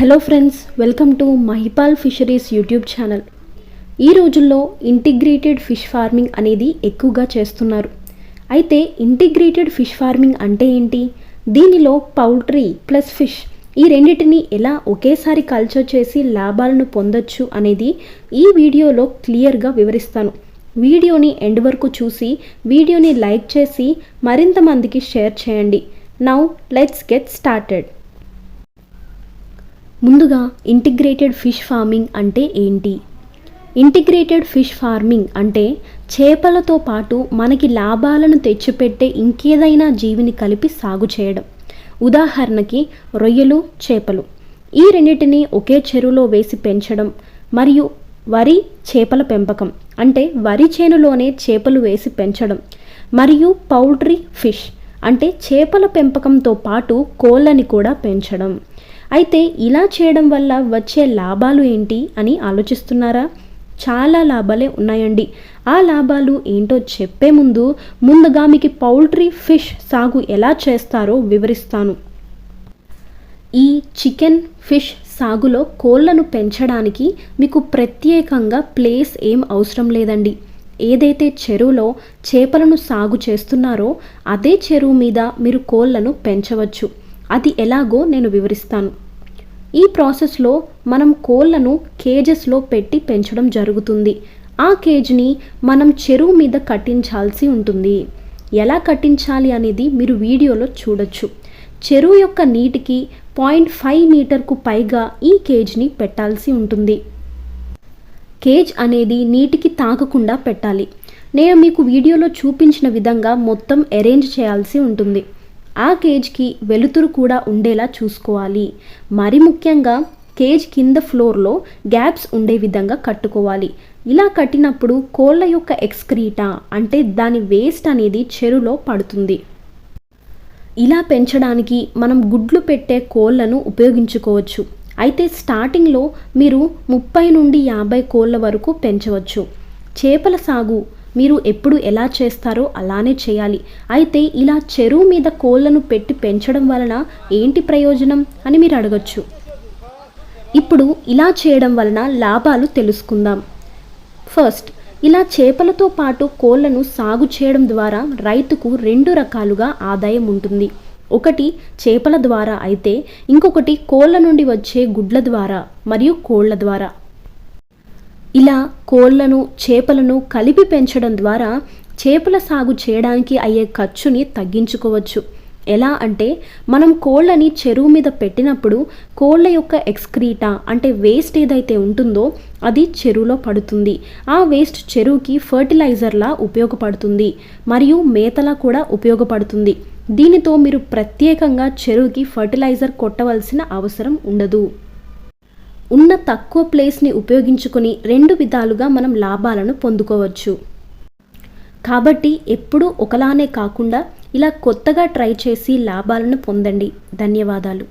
Hello friends welcome to Mahipal fisheries YouTube channel ఈ రోజుల్లో integrated fish farming అనేది ఎక్కువగా చేస్తున్నారు. అయితే ఇంటిగ్రేటెడ్ ఫిష్ ఫార్మింగ్ అంటే ఏంటి? దీనిలో పౌల్ట్రీ ప్లస్ ఫిష్ ఈ రెండింటిని ఎలా ఒకేసారి కల్చర్ చేసి లాభాలను పొందొచ్చు అనేది ఈ వీడియోలో క్లియర్గా వివరిస్తాను. వీడియోని ఎండ్ వరకు చూసి వీడియోని లైక్ చేసి మరింత మందికి షేర్ చేయండి. నౌ లెట్స్ గెట్ స్టార్టెడ్ ముందుగా ఇంటిగ్రేటెడ్ ఫిష్ ఫార్మింగ్ అంటే ఏంటి? ఇంటిగ్రేటెడ్ ఫిష్ ఫార్మింగ్ అంటే చేపలతో పాటు మనకి లాభాలను తెచ్చిపెట్టే ఇంకేదైనా జీవిని కలిపి సాగు చేయడం. ఉదాహరణకి రొయ్యలు చేపలు. ఈ రెండింటిని ఒకే చెరువులో వేసి పెంచడం మరియు వరి చేపల పెంపకం అంటే వరి చేనులోనే చేపలు వేసి పెంచడం మరియు పౌల్ట్రీ ఫిష్ అంటే చేపల పెంపకంతో పాటు కోళ్ళని కూడా పెంచడం. అయితే ఇలా చేయడం వల్ల వచ్చే లాభాలు ఏంటి అని ఆలోచిస్తున్నారా? చాలా లాభాలే ఉన్నాయండి. ఆ లాభాలు ఏంటో చెప్పే ముందు ముందుగా మీకు పౌల్ట్రీ ఫిష్ సాగు ఎలా చేస్తారో వివరిస్తాను. ఈ చికెన్ ఫిష్ సాగులో కోళ్ళను పెంచడానికి మీకు ప్రత్యేకంగా ప్లేస్ ఏం అవసరం లేదండి. ఏదైతే చెరువులో చేపలను సాగు చేస్తున్నారో అదే చెరువు మీద మీరు కోళ్ళను పెంచవచ్చు. అది ఎలాగో నేను వివరిస్తాను. ఈ ప్రాసెస్లో మనం కోళ్ళను కేజెస్లో పెట్టి పెంచడం జరుగుతుంది. ఆ కేజ్ని మనం చెరువు మీద కట్టించాల్సి ఉంటుంది. ఎలా కట్టించాలి అనేది మీరు వీడియోలో చూడొచ్చు. చెరువు యొక్క నీటికి పాయింట్ ఫైవ్ మీటర్కు పైగా ఈ కేజ్ని పెట్టాల్సి ఉంటుంది. కేజ్ అనేది నీటికి తాకకుండా పెట్టాలి. నేను మీకు వీడియోలో చూపించిన విధంగా మొత్తం అరేంజ్ చేయాల్సి ఉంటుంది. ఆ కేజ్కి వెలుతురు కూడా ఉండేలా చూసుకోవాలి. మరి ముఖ్యంగా కేజ్ కింద ఫ్లోర్లో గ్యాప్స్ ఉండే విధంగా కట్టుకోవాలి. ఇలా కట్టినప్పుడు కోళ్ళ యొక్క ఎక్స్క్రీటా అంటే దాని వేస్ట్ అనేది చెరువులో పడుతుంది. ఇలా పెంచడానికి మనం గుడ్లు పెట్టే కోళ్ళను ఉపయోగించుకోవచ్చు. అయితే స్టార్టింగ్లో మీరు ముప్పై నుండి యాభై కోళ్ళ వరకు పెంచవచ్చు. చేపల సాగు మీరు ఎప్పుడు ఎలా చేస్తారో అలానే చేయాలి. అయితే ఇలా చెరువు మీద కోళ్ళను పెట్టి పెంచడం వలన ఏంటి ప్రయోజనం అని మీరు అడగచ్చు. ఇప్పుడు ఇలా చేయడం వలన లాభాలు తెలుసుకుందాం. ఫస్ట్ ఇలా చేపలతో పాటు కోళ్ళను సాగు చేయడం ద్వారా రైతుకు రెండు రకాలుగా ఆదాయం ఉంటుంది. ఒకటి చేపల ద్వారా అయితే ఇంకొకటి కోళ్ళ నుండి వచ్చే గుడ్ల ద్వారా మరియు కోళ్ళ ద్వారా. ఇలా కోళ్ళను చేపలను కలిపి పెంచడం ద్వారా చేపల సాగు చేయడానికి అయ్యే ఖర్చుని తగ్గించుకోవచ్చు. ఎలా అంటే మనం కోళ్ళని చెరువు మీద పెట్టినప్పుడు కోళ్ళ యొక్క ఎక్స్క్రీటా అంటే వేస్ట్ ఏదైతే ఉంటుందో అది చెరువులో పడుతుంది. ఆ వేస్ట్ చెరువుకి ఫర్టిలైజర్లా ఉపయోగపడుతుంది మరియు మేతలా కూడా ఉపయోగపడుతుంది. దీనితో మీరు ప్రత్యేకంగా చెరువుకి ఫర్టిలైజర్ కొట్టవలసిన అవసరం ఉండదు. ఉన్న తక్కువ ప్లేస్ని ఉపయోగించుకొని రెండు విధాలుగా మనం లాభాలను పొందుకోవచ్చు. కాబట్టి ఎప్పుడూ ఒకలానే కాకుండా ఇలా కొత్తగా ట్రై చేసి లాభాలను పొందండి. ధన్యవాదాలు.